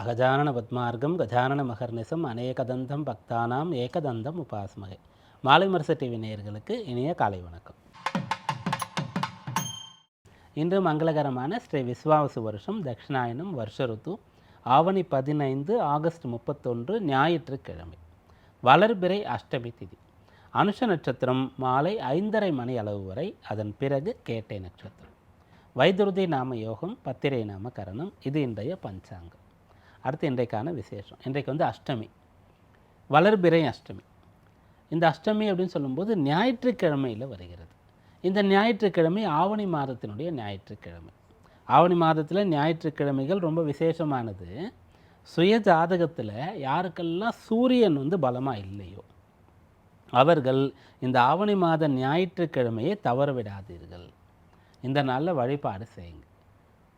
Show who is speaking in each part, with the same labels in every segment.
Speaker 1: அகஜானன பத்மார்க்கம் கஜானன மகர்நிசம் அநேகதந்தம் பக்தானாம் ஏகதந்தம் உபாஸ்மகை மாலை மரச டிவி நேயர்களுக்கு இனிய காலை வணக்கம். இன்று மங்களகரமான ஸ்ரீ விஸ்வாவசு வருஷம் தட்சிணாயனம் வருஷ ருத்து ஆவணி பதினைந்து ஆகஸ்ட் முப்பத்தொன்று ஞாயிற்றுக்கிழமை. வளர்பிறை அஷ்டமி திதி. அனுஷ நட்சத்திரம் மாலை ஐந்தரை மணி அளவு வரை அதன் பிறகு கேட்டை நட்சத்திரம். வைதுருதி நாம யோகம் பத்திரை நாம கரணம் இது இன்றைய பஞ்சாங்கம். அடுத்து இன்றைக்கான விசேஷம். இன்றைக்கு வந்து அஷ்டமி. வளர்பிறை அஷ்டமி. இந்த அஷ்டமி அப்படின்னு சொல்லும்போது ஞாயிற்றுக்கிழமையில் வருகிறது. இந்த ஞாயிற்றுக்கிழமை ஆவணி மாதத்தினுடைய ஞாயிற்றுக்கிழமை. ஆவணி மாதத்தில் ஞாயிற்றுக்கிழமைகள் ரொம்ப விசேஷமானது. சுய ஜாதகத்தில் யாருக்கெல்லாம் சூரியன் வந்து பலமாக இல்லையோ அவர்கள் இந்த ஆவணி மாத ஞாயிற்றுக்கிழமையை தவற விடாதீர்கள் இந்த நாளில் வழிபாடு செய்யுங்க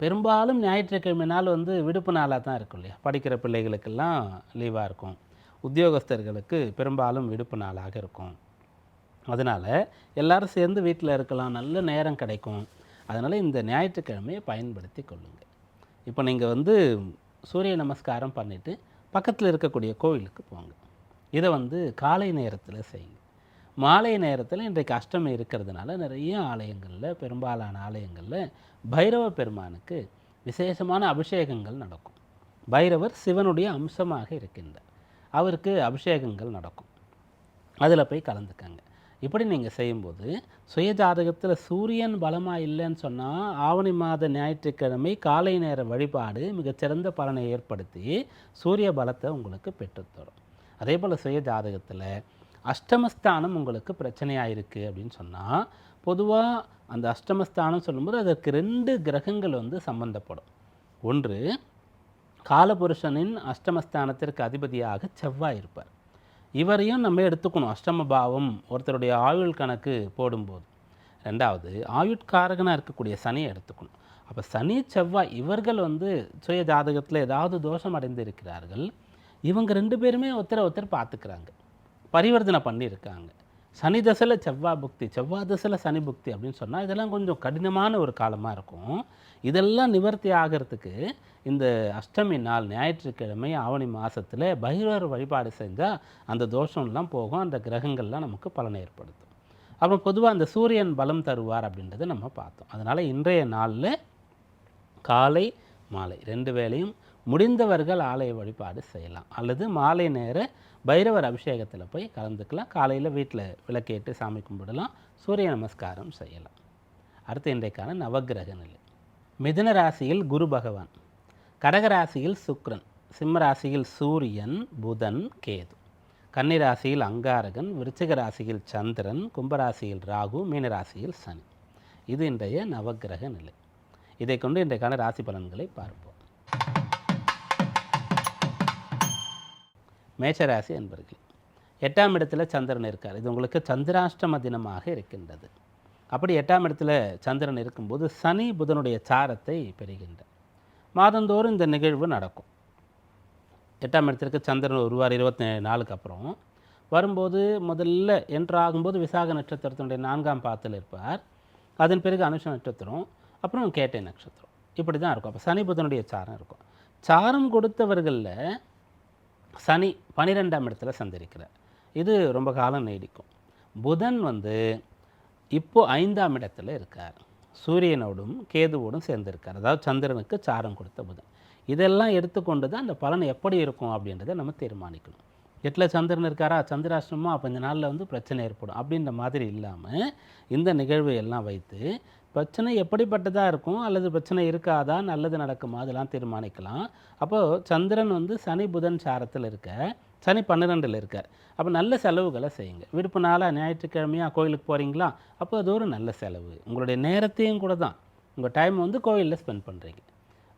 Speaker 1: பெரும்பாலும் ஞாயிற்றுக்கிழமை நாள் வந்து விடுப்பு நாளாக தான் இருக்கும் இல்லையா? படிக்கிற பிள்ளைகளுக்கெல்லாம் லீவாக இருக்கும். உத்தியோகஸ்தர்களுக்கு பெரும்பாலும் விடுப்பு நாளாக இருக்கும். அதனால் எல்லாரும் சேர்ந்து வீட்டில் இருக்கலாம். நல்ல நேரம் கிடைக்கும். அதனால் இந்த ஞாயிற்றுக்கிழமையை பயன்படுத்தி கொள்ளுங்கள். இப்போ நீங்கள் வந்து சூரிய நமஸ்காரம் பண்ணிவிட்டு பக்கத்தில் இருக்கக்கூடிய கோவிலுக்கு போங்க. இதை வந்து காலை நேரத்தில் செய்யுங்க. மாலை நேரத்தில் இன்றைக்கு அஷ்டமி இருக்கிறதுனால நிறைய ஆலயங்களில் பெரும்பாலான ஆலயங்களில் பைரவ பெருமானுக்கு விசேஷமான அபிஷேகங்கள் நடக்கும். பைரவர் சிவனுடைய அம்சமாக இருக்கின்றார். அவருக்கு அபிஷேகங்கள் நடக்கும். அதில் போய் கலந்துக்கங்க. இப்படி நீங்கள் செய்யும்போது சுய ஜாதகத்தில் சூரியன் பலமாக இல்லைன்னு சொன்னால் ஆவணி மாத ஞாயிற்றுக்கிழமை காலை நேர வழிபாடு மிகச்சிறந்த பலனை ஏற்படுத்தி சூரிய பலத்தை உங்களுக்கு பெற்றுத்தரும். அதே போல் சுய ஜாதகத்தில் அஷ்டமஸ்தானம் உங்களுக்கு பிரச்சனையாக இருக்குது அப்படின்னு சொன்னால் பொதுவாக அந்த அஷ்டமஸ்தானம் சொல்லும்போது அதற்கு ரெண்டு கிரகங்கள் வந்து சம்பந்தப்படும். ஒன்று காலபுருஷனின் அஷ்டமஸ்தானத்திற்கு அதிபதியாக செவ்வாய் இருப்பார். இவரையும் நம்ம எடுத்துக்கணும் அஷ்டம பாவம் ஒருத்தருடைய ஆயுள் கணக்கு போடும்போது. ரெண்டாவது ஆயுட்காரகனாக இருக்கக்கூடிய சனியை எடுத்துக்கணும். அப்போ சனி செவ்வாய் இவர்கள் வந்து சுய ஜாதகத்தில் ஏதாவது தோஷம் அடைந்து இருக்கிறார்கள் இவங்க ரெண்டு பேருமே ஒருத்தரை ஒருத்தர் பார்த்துக்கிறாங்க. பரிவர்த்தனை பண்ணியிருக்காங்க. சனி தசையில் செவ்வாய் புக்தி செவ்வாய் தசையில் சனி புக்தி அப்படின்னு சொன்னால் இதெல்லாம் கொஞ்சம் கடினமான ஒரு காலமாக இருக்கும். இதெல்லாம் நிவர்த்தி ஆகிறதுக்கு இந்த அஷ்டமி நாள் ஞாயிற்றுக்கிழமை ஆவணி மாதத்தில் பைரவர் வழிபாடு செஞ்சால் அந்த தோஷம்லாம் போகும் அந்த கிரகங்கள்லாம் நமக்கு பலனை ஏற்படுத்தும். அப்புறம் பொதுவாக அந்த சூரியன் பலம் தருவார் அப்படின்றத நம்ம பார்த்தோம். அதனால் இன்றைய நாளில் காலை மாலை ரெண்டு வேளையும் முடிந்தவர்கள் ஆலய வழிபாடு செய்யலாம். அல்லது மாலை நேர பைரவர் அபிஷேகத்தில் போய் கலந்துக்கலாம். காலையில் வீட்டில் விளக்கேட்டு சாமி கும்பிடலாம். சூரிய நமஸ்காரம் செய்யலாம். அடுத்து இன்றைக்கான நவக்கிரக நிலை. மிதுன ராசியில் குரு பகவான். கடக ராசியில் சுக்ரன். சிம்ம ராசியில் சூரியன் புதன் கேது. கன்னிராசியில் அங்காரகன் விருச்சிக ராசியில் சந்திரன் கும்பராசியில் ராகு மீனராசியில் சனி. இது இன்றைய நவக்கிரக நிலை. இதை கொண்டு இன்றைக்கான ராசி பலன்களை பார்ப்போம். மேஷராசி என்பர்கள் எட்டாம் இடத்துல சந்திரன் இருக்கார். இது உங்களுக்கு சந்திராஷ்டம தினமாக இருக்கின்றது. அப்படி எட்டாம் இடத்துல சந்திரன் இருக்கும்போது சனி புதனுடைய சாரத்தை பெறுகின்ற மாதந்தோறும் இந்த நிகழ்வு நடக்கும். எட்டாம் இடத்திற்கு சந்திரன் வருவார் இருபத்தி நாலுக்கு அப்புறம். வரும்போது முதல்ல என்ட்ரு ஆகும்போது விசாக நட்சத்திரத்தினுடைய நான்காம் பாத்தில் இருப்பார். அதன் பிறகு அனுஷ நட்சத்திரம் அப்புறம் கேட்டை நட்சத்திரம். இப்படி தான் இருக்கும். அப்போ சனி புதனுடைய சாரம் இருக்கும். சாரம் கொடுத்தவர்களில் சனி பன்னிரெண்டாம் இடத்துல சந்திருக்கிறார். இது ரொம்ப காலம் நீடிக்கும். புதன் வந்து இப்போது ஐந்தாம் இடத்துல இருக்கார். சூரியனோடும் கேதுவோடும் சேர்ந்திருக்கார். அதாவது சந்திரனுக்கு சாரம் கொடுத்த புதன். இதெல்லாம் எடுத்துக்கொண்டு தான் அந்த பலன் எப்படி இருக்கும் அப்படின்றத நம்ம தீர்மானிக்கணும். எட்டில் சந்திரன் இருக்காரா? சந்திராஷ்டமோ அப்போ இந்த நாளில் வந்து பிரச்சனை ஏற்படும். அப்படின்ற மாதிரி இல்லாமல் இந்த நிகழ்வு எல்லாம் வைத்து பிரச்சனை எப்படிப்பட்டதாக இருக்கும்? அல்லது பிரச்சனை இருக்காதா? நல்லது நடக்குமா? அதெல்லாம் தீர்மானிக்கலாம். அப்போது சந்திரன் வந்து சனி புதன் சாரத்தில் இருக்க சனி பன்னிரெண்டில் இருக்கார். அப்போ நல்ல செலவுகளை செய்யுங்க. விடுப்பு நாளாக ஞாயிற்றுக்கிழமையாக கோயிலுக்கு போகிறீங்களா அப்போ அது ஒரு நல்ல செலவு. உங்களுடைய நேரத்தையும் கூட தான். உங்கள் டைம் வந்து கோயிலில் ஸ்பெண்ட் பண்ணுறீங்க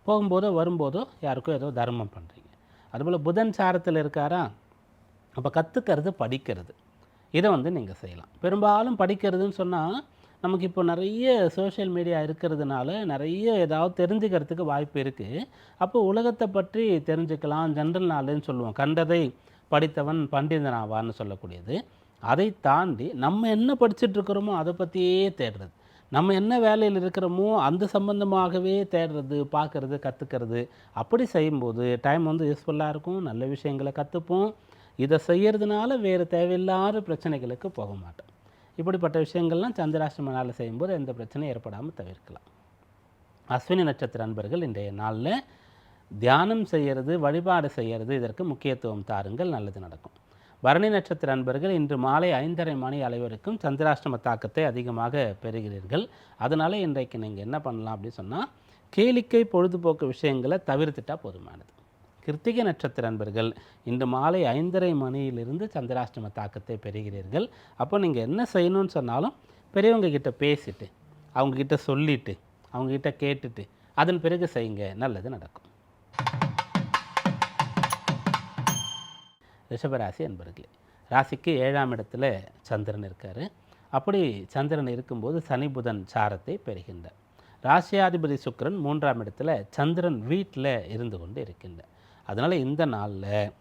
Speaker 1: போகும்போதோ வரும்போதோ யாருக்கோ ஏதோ தர்மம் பண்ணுறீங்க அதுபோல் புதன் சாரத்தில் இருக்காரா? அப்போ கற்றுக்கிறது படிக்கிறது. இதை வந்து நீங்கள் செய்யலாம். பெரும்பாலும் படிக்கிறதுன்னு சொன்னால் நமக்கு இப்போ நிறைய சோஷியல் மீடியா இருக்கிறதுனால நிறைய ஏதாவது தெரிஞ்சுக்கிறதுக்கு வாய்ப்பு இருக்குது அப்போ உலகத்தை பற்றி தெரிஞ்சுக்கலாம் ஜென்ரல் நாலேஜ்னு சொல்லுவோம். கண்டதை படித்தவன் பண்டிதன் ஆவான்னு சொல்லக்கூடியது. அதை தாண்டி நம்ம என்ன படிச்சுட்ருக்கிறோமோ அதை பற்றியே தேடுறது. நம்ம என்ன வேலையில் இருக்கிறோமோ அந்த சம்பந்தமாகவே தேடுறது பார்க்கறது கற்றுக்கிறது அப்படி செய்யும்போது டைம் வந்து யூஸ்ஃபுல்லாக இருக்கும். நல்ல விஷயங்களை கற்றுப்போம் இதை செய்கிறதுனால வேறு தேவையில்லாத பிரச்சனைகளுக்கு போக மாட்டோம். இப்படிப்பட்ட விஷயங்கள்லாம் சந்திராஷ்டம நாளில் செய்யும்போது எந்த பிரச்சனையும் ஏற்படாமல் தவிர்க்கலாம். அஸ்வினி நட்சத்திர அன்பர்கள் இன்றைய நாளில் தியானம் செய்கிறது வழிபாடு செய்கிறது இதற்கு முக்கியத்துவம் தாருங்கள் நல்லது நடக்கும். பரணி நட்சத்திர அன்பர்கள் இன்று மாலை ஐந்தரை மணி அளவிற்கும் சந்திராஷ்டம தாக்கத்தை அதிகமாக பெறுகிறீர்கள். அதனால் இன்றைக்கு நீங்கள் என்ன பண்ணலாம் அப்படின்னு சொன்னால் கேளிக்கை பொழுதுபோக்கு விஷயங்களை தவிர்த்துட்டால் போதுமானது. கிருத்திகை நட்சத்திர அன்பர்கள் இன்று மாலை ஐந்தரை மணியிலிருந்து சந்திராஷ்டம தாக்கத்தை பெறுகிறீர்கள். அப்போ நீங்கள் என்ன செய்யணும்னு சொன்னாலும் பெரியவங்க கிட்ட பேசிட்டு அவங்கக்கிட்ட சொல்லிட்டு அவங்கக்கிட்ட கேட்டுட்டு அதன் பிறகு செய்யுங்க. நல்லது நடக்கும். ரிஷபராசி அன்பர்களே ராசிக்கு ஏழாம் இடத்துல சந்திரன் இருக்கார். அப்படி சந்திரன் இருக்கும்போது சனி புதன் சாரத்தை பெறுகின்றார். ராசியாதிபதி சுக்கரன் மூன்றாம் இடத்துல சந்திரன் வீட்டில் இருந்து கொண்டு இருக்கின்றார். அதனால் இந்த நாளில்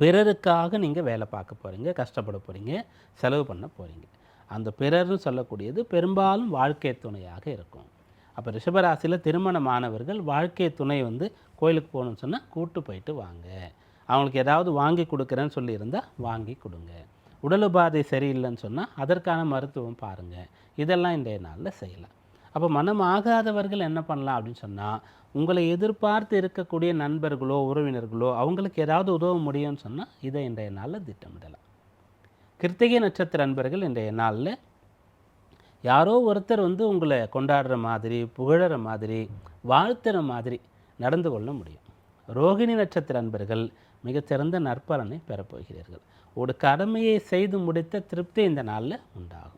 Speaker 1: பிறருக்காக நீங்கள் வேலை பார்க்க போகிறீங்க கஷ்டப்பட போகிறீங்க செலவு பண்ண போகிறீங்க அந்த பிறர்னு சொல்லக்கூடியது பெரும்பாலும் வாழ்க்கை துணையாக இருக்கும். அப்போ ரிஷபராசியில் திருமணமானவர்கள் வாழ்க்கை துணை வந்து கோயிலுக்கு போகணும்னு சொன்னால் கூட்டு போயிட்டு வாங்க. அவங்களுக்கு ஏதாவது வாங்கி கொடுக்குறேன்னு சொல்லியிருந்தால் வாங்கி கொடுங்க. உடல் உபாதை சரியில்லைன்னு சொன்னால் அதற்கான மருத்துவம் பாருங்கள் இதெல்லாம் இன்றைய நாளில் செய்யலாம். அப்போ மனம் ஆகாதவர்கள் என்ன பண்ணலாம் அப்படின்னு சொன்னால் உங்களை எதிர்பார்த்து இருக்கக்கூடிய நண்பர்களோ உறவினர்களோ அவங்களுக்கு ஏதாவது உதவ முடியும்னு சொன்னால் இதை இன்றைய நாளில் திட்டமிடலாம். கிருத்திகை நட்சத்திர அன்பர்கள் இன்றைய நாளில் யாரோ ஒருத்தர் வந்து உங்களை கொண்டாடுற மாதிரி புகழற மாதிரி வாழ்த்துற மாதிரி நடந்து கொள்ள முடியும். ரோகிணி நட்சத்திர அன்பர்கள் மிகச்சிறந்த நற்பலனை பெறப்போகிறீர்கள். ஒரு கடமையை செய்து முடித்த திருப்தி இந்த நாளில் உண்டாகும்.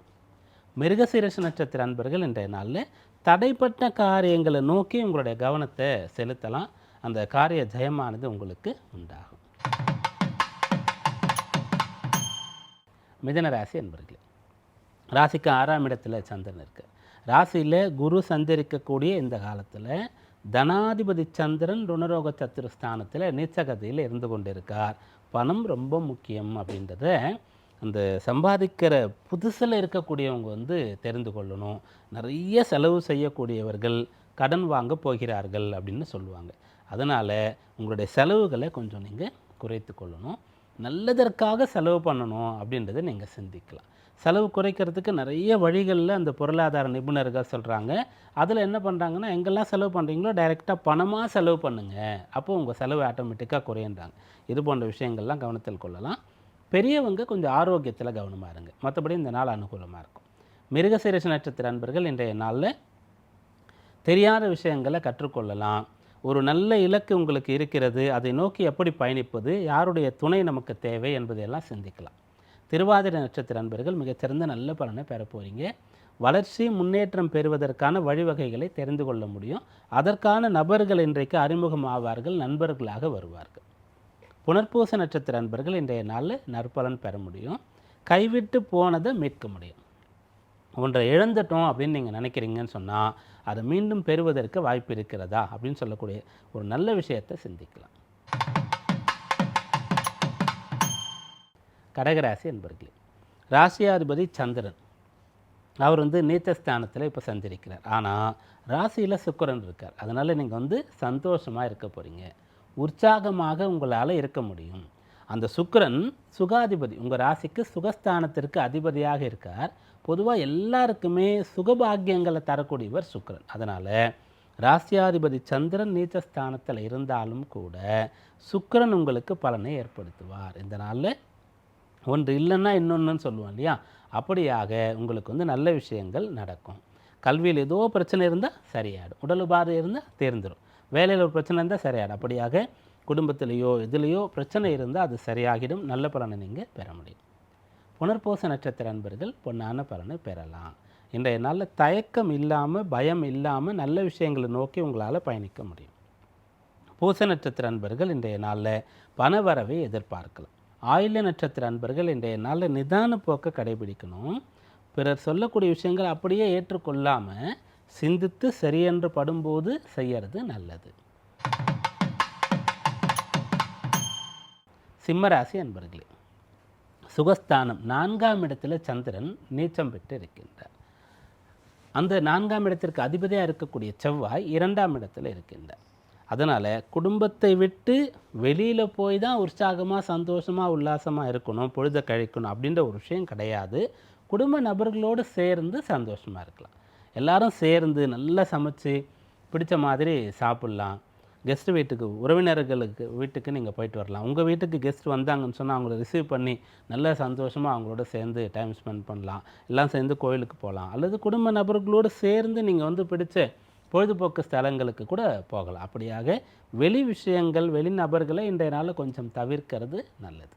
Speaker 1: மிருகசீரஷ நட்சத்திர அன்பர்கள் இன்றைய நாளில் தடைப்பட்ட காரியங்களை நோக்கி உங்களுடைய கவனத்தை செலுத்தலாம். அந்த காரிய ஜெயமானது உங்களுக்கு உண்டாகும். மிதன ராசி அன்பர்களே ராசிக்கு ஆறாம் இடத்துல சந்திரன் இருக்கு. ராசியில் குரு சந்தரிக்கக்கூடிய இந்த காலத்தில் தனாதிபதி சந்திரன் ருணரோக சத்துருஸ்தானத்தில் நீச்சகதியில் இருந்து கொண்டிருக்கார். பணம் ரொம்ப முக்கியம் அப்படின்றத அந்த சம்பாதிக்கிற புதுசில் இருக்கக்கூடியவங்க வந்து தெரிந்து கொள்ளணும். நிறைய செலவு செய்யக்கூடியவர்கள் கடன் வாங்க போகிறார்கள் அப்படின்னு சொல்லுவாங்க. அதனால் உங்களுடைய செலவுகளை கொஞ்சம் நீங்கள் குறைத்து கொள்ளணும். நல்லதற்காக செலவு பண்ணணும் அப்படின்றத நீங்கள் சிந்திக்கலாம். செலவு குறைக்கிறதுக்கு நிறைய வழிகளில் அந்த பொருளாதார நிபுணர்கள் சொல்கிறாங்க அதில் என்ன பண்ணுறாங்கன்னா எங்கெல்லாம் செலவு பண்ணுறீங்களோ டைரெக்டாக பணமாக செலவு பண்ணுங்கள் அப்போது உங்கள் செலவு ஆட்டோமேட்டிக்காக குறையன்றாங்க. இது போன்ற விஷயங்கள்லாம் கவனத்தில் கொள்ளலாம். பெரியவங்க கொஞ்சம் ஆரோக்கியத்தில் கவனமாக இருங்க. மற்றபடி இந்த நாள் அனுகூலமாக இருக்கும். மிருகசீரிஷ நட்சத்திர அன்பர்கள் இன்றைய நாளில் தெரியாத விஷயங்களை கற்றுக்கொள்ளலாம். ஒரு நல்ல இலக்கு உங்களுக்கு இருக்கிறது. அதை நோக்கி எப்படி பயணிப்பது? யாருடைய துணை நமக்கு தேவை என்பதையெல்லாம் சிந்திக்கலாம். திருவாதிரை நட்சத்திர அன்பர்கள் மிகச்சிறந்த நல்ல பலனை பெற போகிறீங்க வளர்ச்சி முன்னேற்றம் பெறுவதற்கான வழிவகைகளை தெரிந்து கொள்ள முடியும். அதற்கான நபர்கள் இன்றைக்கு அறிமுகம் ஆவார்கள் நண்பர்களாக வருவார்கள். புனர்பூச நட்சத்திர அன்பர்கள் இன்றைய நாளில் நற்பலன் பெற முடியும். கைவிட்டு போனதை மீட்க முடியும். ஒன்றை இழந்துட்டோம் அப்படின்னு நீங்கள் நினைக்கிறீங்கன்னு சொன்னால் அதை மீண்டும் பெறுவதற்கு வாய்ப்பு இருக்கிறதா? அப்படின்னு சொல்லக்கூடிய ஒரு நல்ல விஷயத்தை சிந்திக்கலாம். கடகராசி என்பர்களே ராசியாதிபதி சந்திரன். அவர் வந்து நீச்சஸ்தானத்தில் இப்போ சந்திருக்கிறார் ஆனால் ராசியில் சுக்கரன் இருக்கார். அதனால் நீங்கள் வந்து சந்தோஷமாக இருக்க போகிறீங்க உற்சாகமாக உங்களால் இருக்க முடியும். அந்த சுக்கரன் சுகாதிபதி உங்கள் ராசிக்கு சுகஸ்தானத்திற்கு அதிபதியாக இருக்கார். பொதுவாக எல்லாருக்குமே சுகபாக்கியங்களை தரக்கூடியவர் சுக்கரன். அதனால் ராசியாதிபதி சந்திரன் நீச்சஸ்தானத்தில் இருந்தாலும் கூட சுக்கிரன் உங்களுக்கு பலனை ஏற்படுத்துவார். இந்த நாளில் ஒன்று இல்லைன்னா இன்னொன்றுன்னு சொல்லுவோம் இல்லையா? அப்படியாக உங்களுக்கு வந்து நல்ல விஷயங்கள் நடக்கும். கல்வியில் ஏதோ பிரச்சனை இருந்தால் சரியாயிடும். உடல் உபாதை இருந்தால் தேர்ந்துடும் வேலையில் ஒரு பிரச்சனை இருந்தால் சரியாயிடும். அப்படியாக குடும்பத்திலேயோ இதுலேயோ பிரச்சனை இருந்தால் அது சரியாகிடும். நல்ல பலனை நீங்கள் பெற முடியும். புனர்பூச நட்சத்திர அன்பர்கள் பொன்னான பலனை பெறலாம். இன்றைய நாளில் தயக்கம் இல்லாமல் பயம் இல்லாமல் நல்ல விஷயங்களை நோக்கி உங்களால் பயணிக்க முடியும். பூச நட்சத்திர அன்பர்கள் இன்றைய நாளில் பணவரவை எதிர்பார்க்கலாம். ஆயுள நட்சத்திர அன்பர்கள் இன்றைய நாளில் நிதான போக்கை கடைபிடிக்கணும். பிறர் சொல்லக்கூடிய விஷயங்கள் அப்படியே ஏற்றுக்கொள்ளாமல் சிந்தித்து சரியென்று படும்போது செய்யறது நல்லது. சிம்மராசி அன்பர்களே சுகஸ்தானம் நான்காம் இடத்துல சந்திரன் நீச்சம் பெற்று இருக்கின்றார் அந்த நான்காம் இடத்திற்கு அதிபதியாக இருக்கக்கூடிய செவ்வாய் இரண்டாம் இடத்துல இருக்கின்றார். அதனால் குடும்பத்தை விட்டு வெளியில் போய் தான் உற்சாகமாக சந்தோஷமாக உல்லாசமாக இருக்கணும் பொழுத கழிக்கணும் அப்படின்ற ஒரு விஷயம் கிடையாது. குடும்ப நபர்களோடு சேர்ந்து சந்தோஷமாக இருக்கலாம். எல்லாரும் சேர்ந்து நல்லா சமைச்சு பிடிச்ச மாதிரி சாப்பிட்லாம். கெஸ்ட் வீட்டுக்கு உறவினர்களுக்கு வீட்டுக்கு நீங்கள் போயிட்டு வரலாம். உங்கள் வீட்டுக்கு கெஸ்ட் வந்தாங்கன்னு சொன்னால் அவங்கள ரிசீவ் பண்ணி நல்ல சந்தோஷமாக அவங்களோட சேர்ந்து டைம் ஸ்பெண்ட் பண்ணலாம். எல்லாம் சேர்ந்து கோயிலுக்கு போகலாம். அல்லது குடும்ப நபர்களோடு சேர்ந்து நீங்கள் வந்து பிடிச்ச பொழுதுபோக்கு ஸ்தலங்களுக்கு கூட போகலாம். அப்படியாக வெளி விஷயங்கள் வெளி நபர்களை இன்றைய நாளில் கொஞ்சம் தவிர்க்கிறது நல்லது.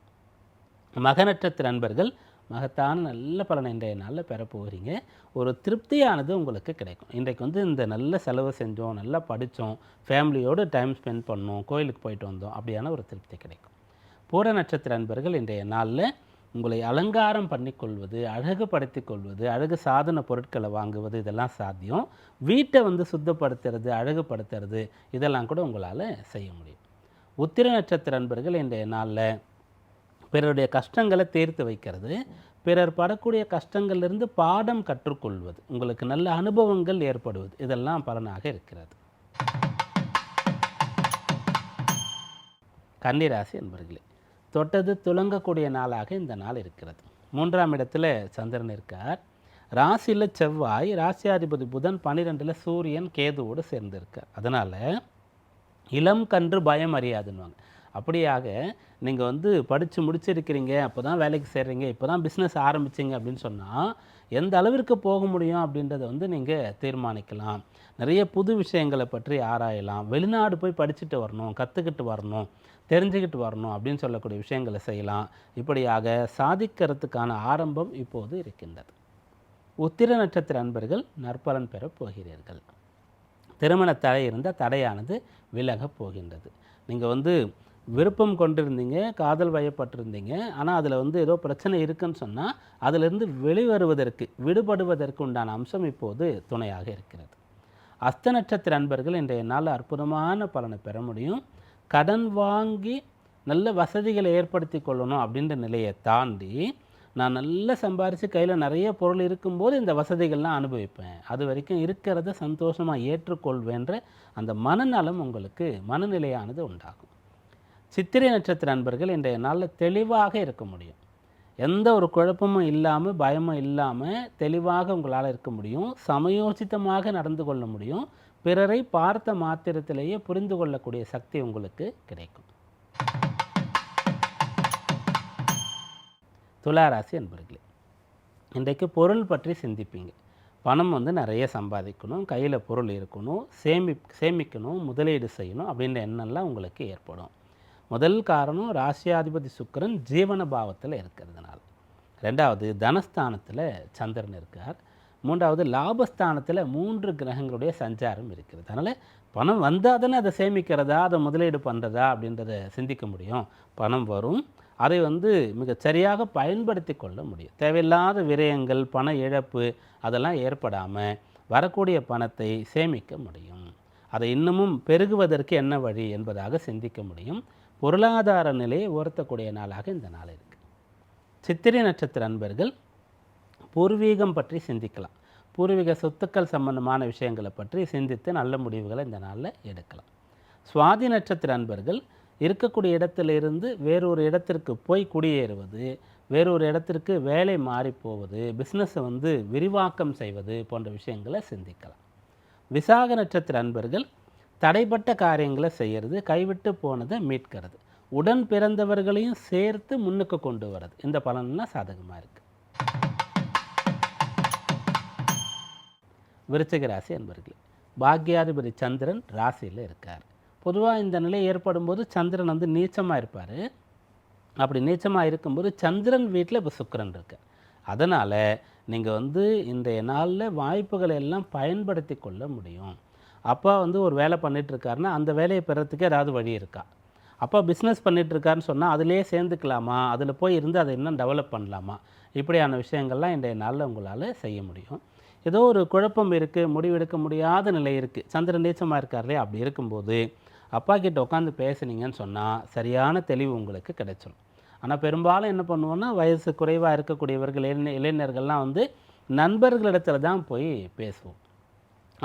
Speaker 1: மக நட்சத்திர நண்பர்கள் மகத்தான நல்ல பலனை இன்றைய நாளில் பெற போகிறீங்க. ஒரு திருப்தியானது உங்களுக்கு கிடைக்கும். இன்றைக்கு வந்து இந்த நல்ல செலவு செஞ்சோம் நல்லா படித்தோம் ஃபேமிலியோடு டைம் ஸ்பெண்ட் பண்ணோம் கோயிலுக்கு போயிட்டு வந்தோம் அப்படியான ஒரு திருப்தி கிடைக்கும். பூர நட்சத்திர நண்பர்கள் இன்றைய நாளில் உங்களை அலங்காரம் பண்ணிக்கொள்வது அழகுபடுத்தி கொள்வது அழகு சாதன பொருட்களை வாங்குவது இதெல்லாம் சாத்தியம். வீட்டை வந்து சுத்தப்படுத்துறது அழகுபடுத்துறது இதெல்லாம் கூட உங்களால் செய்ய முடியும். உத்திர நட்சத்திர நண்பர்கள் இன்றைய நாளில் பிறருடைய கஷ்டங்களை தீர்த்து வைக்கிறது. பிறர் படக்கூடிய கஷ்டங்கள்லேருந்து பாடம் கற்றுக்கொள்வது. உங்களுக்கு நல்ல அனுபவங்கள் ஏற்படுவது. இதெல்லாம் பலனாக இருக்கிறது. கன்னிராசி என்பர்களே தொட்டது துலங்கக்கூடிய நாளாக இந்த நாள் இருக்கிறது. மூன்றாம் இடத்துல சந்திரன் இருக்கார். ராசியில் செவ்வாய் ராசியாதிபதி புதன் பன்னிரெண்டில் சூரியன் கேதுவோடு சேர்ந்திருக்கார். அதனால் இளம் கன்று பயம் அறியாதுன்னுவாங்க. அப்படியாக நீங்கள் வந்து படித்து முடிச்சிருக்கிறீங்க அப்போ தான் வேலைக்கு சேர்றீங்க இப்போ தான் பிஸ்னஸ் ஆரம்பிச்சிங்க அப்படின்னு சொன்னால் எந்த அளவிற்கு போக முடியும் அப்படின்றத வந்து நீங்கள் தீர்மானிக்கலாம். நிறைய புது விஷயங்களை பற்றி ஆராயலாம். வெளிநாடு போய் படிச்சுட்டு வரணும் கற்றுக்கிட்டு வரணும் தெரிஞ்சுக்கிட்டு வரணும் அப்படின்னு சொல்லக்கூடிய விஷயங்களை செய்யலாம். இப்படியாக சாதிக்கிறதுக்கான ஆரம்பம் இப்போது இருக்கின்றது. உத்திர நட்சத்திர அன்பர்கள் நற்பலன் பெறப் போகிறீர்கள். திருமண தடை இருந்த தடையானது விலகப் போகின்றது. நீங்கள் வந்து விருப்பம் கொண்டிருந்தீங்க காதல் வயப்பட்டிருந்தீங்க ஆனால் அதில் வந்து ஏதோ பிரச்சனை இருக்குன்னு சொன்னால் அதிலிருந்து வெளிவருவதற்கு விடுபடுவதற்கு உண்டான அம்சம் இப்போது துணையாக இருக்கிறது. அஸ்த நட்சத்திர அன்பர்கள் இன்றைய நாள் அற்புதமான பலனை பெற முடியும். கடன் வாங்கி நல்ல வசதிகளை ஏற்படுத்தி கொள்ளணும் அப்படின்ற நிலையை தாண்டி நான் நல்லா சம்பாரித்து கையில் நிறைய பொருள் இருக்கும்போது இந்த வசதிகள்லாம் அனுபவிப்பேன். அது வரைக்கும் இருக்கிறத சந்தோஷமாக ஏற்றுக்கொள்வேன்ற அந்த மனநலம் உங்களுக்கு மனநிலையானது உண்டாகும். சித்திரை நட்சத்திர நண்பர்கள் இன்றைய நாளில் தெளிவாக இருக்க முடியும். எந்த ஒரு குழப்பமும் இல்லாமல் பயமும் இல்லாமல் தெளிவாக உங்களால் இருக்க முடியும். சமயோசித்தமாக நடந்து கொள்ள முடியும். பிறரை பார்த்த மாத்திரத்திலேயே புரிந்து கொள்ளக்கூடிய சக்தி உங்களுக்கு கிடைக்கும். துளாராசி அன்பர்களே இன்றைக்கு பொருள் பற்றி சிந்திப்பீங்க. பணம் வந்து நிறைய சம்பாதிக்கணும் கையில் பொருள் இருக்கணும் சேமி சேமிக்கணும் முதலீடு செய்யணும் அப்படின்ற எண்ணம்லாம் உங்களுக்கு ஏற்படும். முதல் காரணம் ராசியாதிபதி சுக்கிரன் ஜீவன பாவத்தில் இருக்கிறதுனால. ரெண்டாவது தனஸ்தானத்தில் சந்திரன் இருக்கார். மூன்றாவது லாபஸ்தானத்தில் மூன்று கிரகங்களுடைய சஞ்சாரம் இருக்கிறது. அதனால் பணம் வந்தால் தானே அதை சேமிக்கிறதா அதை முதலீடு பண்ணுறதா அப்படின்றத சிந்திக்க முடியும். பணம் வரும். அதை வந்து மிக சரியாக பயன்படுத்தி கொள்ள முடியும். தேவையில்லாத விரயங்கள் பண இழப்பு அதெல்லாம் ஏற்படாமல் வரக்கூடிய பணத்தை சேமிக்க முடியும். அதை இன்னமும் பெருகுவதற்கு என்ன வழி என்பதாக சிந்திக்க முடியும். பொருளாதார நிலையை உயர்த்தக்கூடிய நாளாக இந்த நாள் இருக்குது சித்திரை நட்சத்திர அன்பர்கள் பூர்வீகம் பற்றி சிந்திக்கலாம். பூர்வீக சொத்துக்கள் சம்பந்தமான விஷயங்களை பற்றி சிந்தித்து நல்ல முடிவுகளை இந்த நாளில் எடுக்கலாம். சுவாதி நட்சத்திர அன்பர்கள் இருக்கக்கூடிய இடத்திலிருந்து வேறொரு இடத்திற்கு போய் குடியேறுவது வேறொரு இடத்திற்கு வேலை மாறி போவது பிஸ்னஸை வந்து விரிவாக்கம் செய்வது போன்ற விஷயங்களை சிந்திக்கலாம். விசாக நட்சத்திர அன்பர்கள் தடைப்பட்ட காரியங்களை செய்கிறது கைவிட்டு போனதை மீட்கிறது. உடன் பிறந்தவர்களையும் சேர்த்து முன்னுக்கு கொண்டு வர்றது. இந்த பலன்லாம் சாதகமாக இருக்குது விருச்சிக ராசி அன்பர்களே பாக்யாதிபதி சந்திரன் ராசியில் இருக்கார். பொதுவாக இந்த நிலை ஏற்படும் போது சந்திரன் வந்து நீச்சமாக இருப்பார். அப்படி நீச்சமாக இருக்கும்போது சந்திரன் வீட்டில் இப்போ சுக்கரன் இருக்கு. அதனால் நீங்கள் வந்து இன்றைய நாளில் வாய்ப்புகளை எல்லாம் பயன்படுத்தி கொள்ள முடியும். அப்பா வந்து ஒரு வேலை பண்ணிகிட்ருக்காருன்னா அந்த வேலையை பெறத்துக்கு ஏதாவது வழி இருக்கா? அப்பா பிஸ்னஸ் பண்ணிகிட்ருக்காருன்னு சொன்னால் அதிலே சேர்ந்துக்கலாமா? அதில் போய் இருந்து அதை இன்னும் டெவலப் பண்ணலாமா? இப்படியான விஷயங்கள்லாம் இன்றைய நாளில் உங்களால் செய்ய முடியும். ஏதோ ஒரு குழப்பம் இருக்குது முடிவெடுக்க முடியாத நிலை இருக்குது சந்திரன் நீச்சமாக இருக்கார்லே அப்படி இருக்கும்போது அப்பா கிட்ட உட்காந்து பேசுனீங்கன்னு சொன்னால் சரியான தெளிவு உங்களுக்கு கிடைச்சிடும் ஆனால் பெரும்பாலும் என்ன பண்ணுவோன்னா வயசு குறைவாக இருக்கக்கூடியவர்கள் இளைஞர்கள்லாம் வந்து நண்பர்களிடத்தில் தான் போய் பேசுவோம்.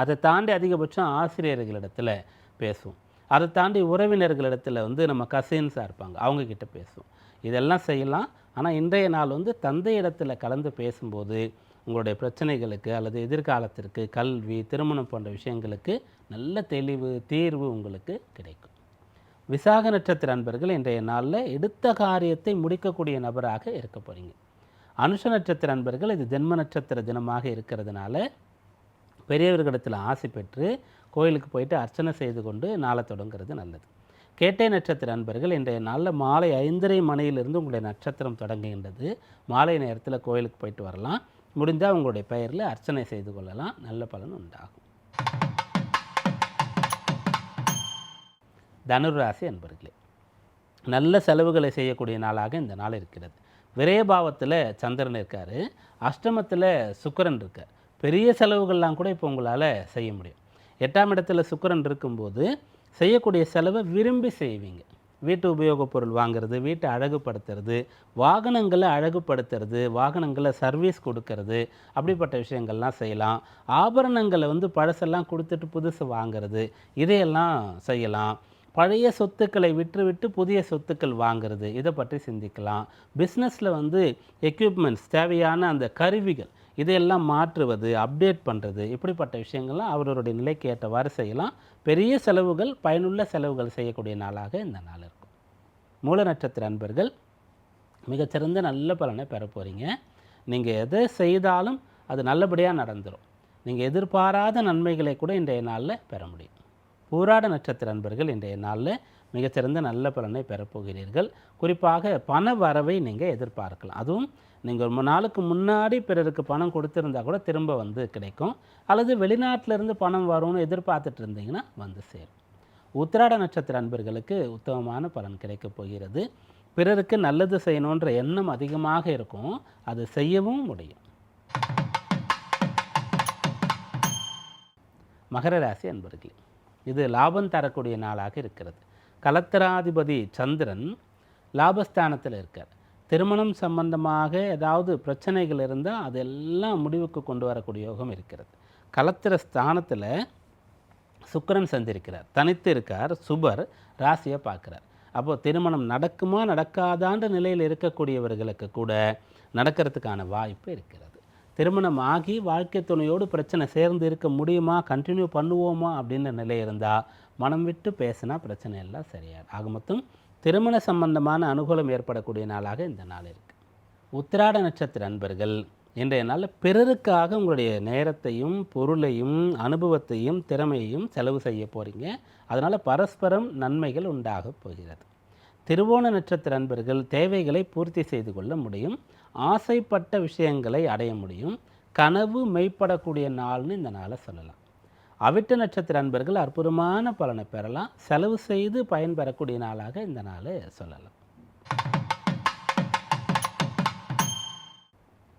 Speaker 1: அதை தாண்டி அதிகபட்சம் ஆசிரியர்களிடத்தில் பேசுவோம். அதை தாண்டி உறவினர்களிடத்தில் வந்து நம்ம கசின்ஸாக இருப்பாங்க அவங்கக்கிட்ட பேசுவோம். இதெல்லாம் செய்யலாம். ஆனால் இன்றைய நாள் வந்து தந்தை இடத்துல கலந்து பேசும்போது உங்களுடைய பிரச்சனைகளுக்கு அல்லது எதிர்காலத்திற்கு கல்வி திருமணம் போன்ற விஷயங்களுக்கு நல்ல தெளிவு தீர்வு உங்களுக்கு கிடைக்கும். விசாக நட்சத்திர அன்பர்கள் இன்றைய நாளில் எடுத்த காரியத்தை முடிக்கக்கூடிய நபராக இருக்க போகிறீங்க அனுஷ நட்சத்திர அன்பர்கள் இது ஜென்ம நட்சத்திர தினமாக இருக்கிறதுனால பெரியவர்களிடத்தில் ஆசை பெற்று கோயிலுக்கு போயிட்டு அர்ச்சனை செய்து கொண்டு நாளை தொடங்குறது நல்லது. கேட்டை நட்சத்திர அன்பர்கள் இன்றைய நாளில் மாலை ஐந்தரை மணியிலிருந்து உங்களுடைய நட்சத்திரம் தொடங்குகின்றது. மாலை நேரத்தில் கோயிலுக்கு போயிட்டு வரலாம். முடிந்தால் உங்களுடைய பெயரில் அர்ச்சனை செய்து கொள்ளலாம். நல்ல பலன் உண்டாகும். தனுராசி அன்பர்களே நல்ல செலவுகளை செய்யக்கூடிய நாளாக இந்த நாள் இருக்கிறது. விரயபாவத்தில் சந்திரன் இருக்கார். அஷ்டமத்தில் சுக்கரன் இருக்கார். பெரிய செலவுகள்லாம் கூட இப்போ உங்களால் செய்ய முடியும். எட்டாம் இடத்துல சுக்கரன் இருக்கும்போது செய்யக்கூடிய செலவை விரும்பி செய்வீங்க. வீட்டு உபயோகப் பொருள் வாங்குறது வீட்டை அழகுபடுத்துறது வாகனங்களை அழகுபடுத்துறது வாகனங்களை சர்வீஸ் கொடுக்கறது அப்படிப்பட்ட விஷயங்கள்லாம் செய்யலாம். ஆபரணங்களை வந்து பழசெல்லாம் கொடுத்துட்டு புதுசு வாங்குறது இதையெல்லாம் செய்யலாம். பழைய சொத்துக்களை விற்றுவிட்டு புதிய சொத்துக்கள் வாங்குறது இதை பற்றி சிந்திக்கலாம். பிஸ்னஸில் வந்து எக்யூப்மெண்ட்ஸ் தேவையான அந்த கருவிகள் இதையெல்லாம் மாற்றுவது அப்டேட் பண்ணுறது இப்படிப்பட்ட விஷயங்கள்லாம் அவரவருடைய நிலைக்கு ஏற்றவாறு செய்யலாம் பெரிய செலவுகள் பயனுள்ள செலவுகள் செய்யக்கூடிய நாளாக இந்த நாள் இருக்கும். மூல நட்சத்திர அன்பர்கள் மிகச்சிறந்த நல்ல பலனை பெற போகிறீங்க நீங்கள் எதை செய்தாலும் அது நல்லபடியாக நடந்துடும் நீங்கள் எதிர்பாராத நன்மைகளை கூட இன்றைய நாளில் பெற முடியும். பூராட நட்சத்திர அன்பர்கள் இன்றைய நாளில் மிகச்சிறந்த நல்ல பலனை பெறப்போகிறீர்கள். குறிப்பாக பண வரவை நீங்கள் எதிர்பார்க்கலாம். அதுவும் நீங்கள் ஒரு நாளுக்கு முன்னாடி பிறருக்கு பணம் கொடுத்துருந்தா கூட திரும்ப வந்து கிடைக்கும். அல்லது வெளிநாட்டிலிருந்து பணம் வரும்னு எதிர்பார்த்துட்டு இருந்தீங்கன்னா வந்து சேரும். உத்திராட நட்சத்திர அன்பர்களுக்கு உத்தமமான பலன் கிடைக்கப் போகிறது. பிறருக்கு நல்லது செய்யணுன்ற எண்ணம் அதிகமாக இருக்கும். அது செய்யவும் முடியும். மகர ராசி அன்பர்களே இது லாபம் தரக்கூடிய நாளாக இருக்கிறது. கலத்திராதிபதி சந்திரன் லாபஸ்தானத்தில் இருக்கார். திருமணம் சம்பந்தமாக ஏதாவது பிரச்சனைகள் இருந்தால் அதெல்லாம் முடிவுக்கு கொண்டு வரக்கூடிய யோகம் இருக்கிறது. கலத்திர ஸ்தானத்தில் சுக்கிரன் சந்திருக்கிறார். தனித்து இருக்கார். சுபர் ராசியை பார்க்குறார். அப்போது திருமணம் நடக்குமா நடக்காதான்ற நிலையில் இருக்கக்கூடியவர்களுக்கு கூட நடக்கிறதுக்கான வாய்ப்பு இருக்கிறது. திருமணம் ஆகி வாழ்க்கை துணையோடு பிரச்சனை சேர்ந்து இருக்க முடியுமா கண்டினியூ பண்ணுவோமா அப்படின்ற நிலை இருந்தால் மனம் விட்டு பேசினா பிரச்சனை எல்லாம் சரியாகும் ஆக மொத்தம் திருமண சம்பந்தமான அனுகூலம் ஏற்படக்கூடிய நாளாக இந்த நாள் இருக்குது உத்திராட நட்சத்திர அன்பர்கள் இன்றைய நாளில் பிறருக்காக உங்களுடைய நேரத்தையும் பொருளையும் அனுபவத்தையும் திறமையையும் செலவு செய்ய போகிறீங்க அதனால் பரஸ்பரம் நன்மைகள் உண்டாக போகிறது. திருவோண நட்சத்திர அன்பர்கள் தேவைகளை பூர்த்தி செய்து கொள்ள முடியும். ஆசைப்பட்ட விஷயங்களை அடைய முடியும். கனவு மெய்ப்படக்கூடிய நாள்னு இந்த நாளை சொல்லலாம். அவிட்ட நட்சத்திர அன்பர்கள் அற்புதமான பலனை பெறலாம். செலவு செய்து பயன்பெறக்கூடிய நாளாக இந்த நாளை சொல்லலாம்.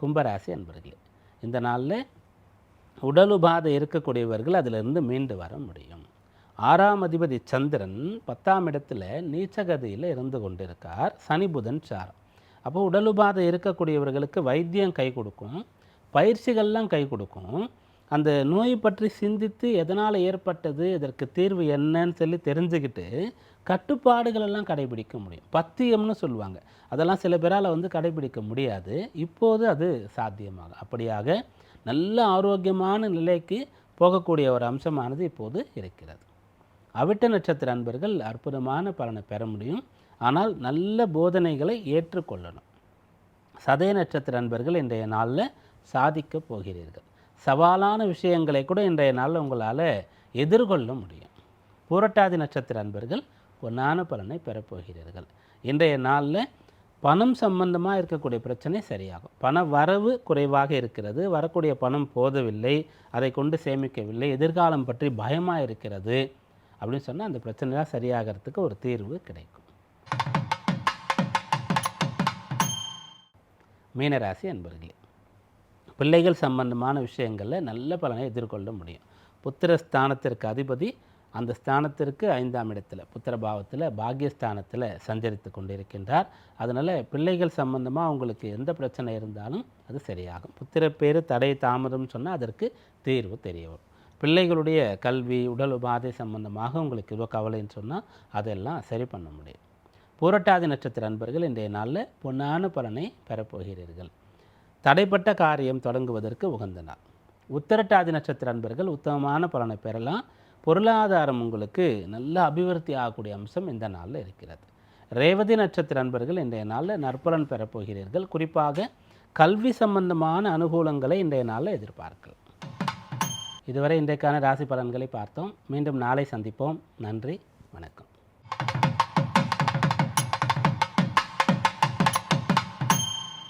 Speaker 1: கும்பராசி அன்பர்களே இந்த நாளில் உடல் உபாதை இருக்கக்கூடியவர்கள் அதிலிருந்து மீண்டு வர முடியும். ஆறாம் அதிபதி சந்திரன் பத்தாம் இடத்துல நீச்சகதியில் இருந்து கொண்டிருக்கார். சனி புதன் சாரம். அப்போ உடல் உபாதை இருக்கக்கூடியவர்களுக்கு வைத்தியம் கை கொடுக்கும். பயிற்சிகள்லாம் கை கொடுக்கும். அந்த நோய் பற்றி சிந்தித்து எதனால் ஏற்பட்டது இதற்கு தீர்வு என்னன்னு சொல்லி தெரிஞ்சுக்கிட்டு கட்டுப்பாடுகள் எல்லாம் கடைபிடிக்க முடியும். பத்தியம்னு சொல்லுவாங்க. அதெல்லாம் சில பேரால் வந்து கடைபிடிக்க முடியாது. இப்போது அது சாத்தியமாகும். அப்படியாக நல்ல ஆரோக்கியமான நிலைக்கு போகக்கூடிய ஒரு அம்சமானது இப்போது இருக்கிறது. அவிட்ட நட்சத்திர அன்பர்கள் அற்புதமான பலனை பெற முடியும். ஆனால் நல்ல போதனைகளை ஏற்றுக்கொள்ளணும். சதய நட்சத்திர அன்பர்கள் இன்றைய நாளில் சாதிக்கப் போகிறீர்கள். சவாலான விஷயங்களை கூட இன்றைய நாளில் உங்களால் எதிர்கொள்ள முடியும். பூரட்டாதி நட்சத்திர அன்பர்கள் பொன்னான பலனை பெறப்போகிறீர்கள். இன்றைய நாளில் பணம் சம்பந்தமாக இருக்கக்கூடிய பிரச்சனை சரியாகும். பண வரவு குறைவாக இருக்கிறது. வரக்கூடிய பணம் போதவில்லை. அதை கொண்டு சேமிக்கவில்லை. எதிர்காலம் பற்றி பயமாக இருக்கிறது. அப்படின்னு சொன்னால் அந்த பிரச்சனைலாம் சரியாகிறதுக்கு ஒரு தீர்வு கிடைக்கும். மீனராசி அன்பர்களே பிள்ளைகள் சம்பந்தமான விஷயங்களில் நல்ல பலனை எதிர்கொள்ள முடியும். புத்திர ஸ்தானத்திற்கு அதிபதி அந்த ஸ்தானத்திற்கு ஐந்தாம் இடத்தில் புத்திர பாவத்தில் பாக்யஸ்தானத்தில் சஞ்சரித்து கொண்டிருக்கின்றார். அதனால் பிள்ளைகள் சம்பந்தமாக உங்களுக்கு எந்த பிரச்சனை இருந்தாலும் அது சரியாகும். புத்திர பேர் தடை தாமதம் சொன்னால் அதற்கு தீர்வு தெரிய வரும். பிள்ளைகளுடைய கல்வி உடல் உபாதை சம்பந்தமாக உங்களுக்கு இவ்வளோ கவலைன்னு சொன்னால் அதெல்லாம் சரி பண்ண முடியும். பூரட்டாதி நட்சத்திர அன்பர்கள் இன்றைய நாளில் பொன்னான பலனை பெறப்போகிறீர்கள். தடைப்பட்ட காரியம் தொடங்குவதற்கு உகந்த நாள். உத்தரட்டாதி நட்சத்திர அன்பர்கள் உத்தமமான பலனை பெறலாம். பொருளாதாரம் உங்களுக்கு நல்ல அபிவிருத்தி ஆகக்கூடிய அம்சம் இந்த நாளில் இருக்கிறது. ரேவதி நட்சத்திர அன்பர்கள் இன்றைய நாளில் நற்பலன் பெறப்போகிறீர்கள் குறிப்பாக கல்வி சம்பந்தமான அனுகூலங்களை இன்றைய நாளில் எதிர்பார்க்கலாம். இதுவரை இன்றைக்கான ராசி பலன்களை பார்த்தோம். மீண்டும் நாளை சந்திப்போம். நன்றி. வணக்கம்.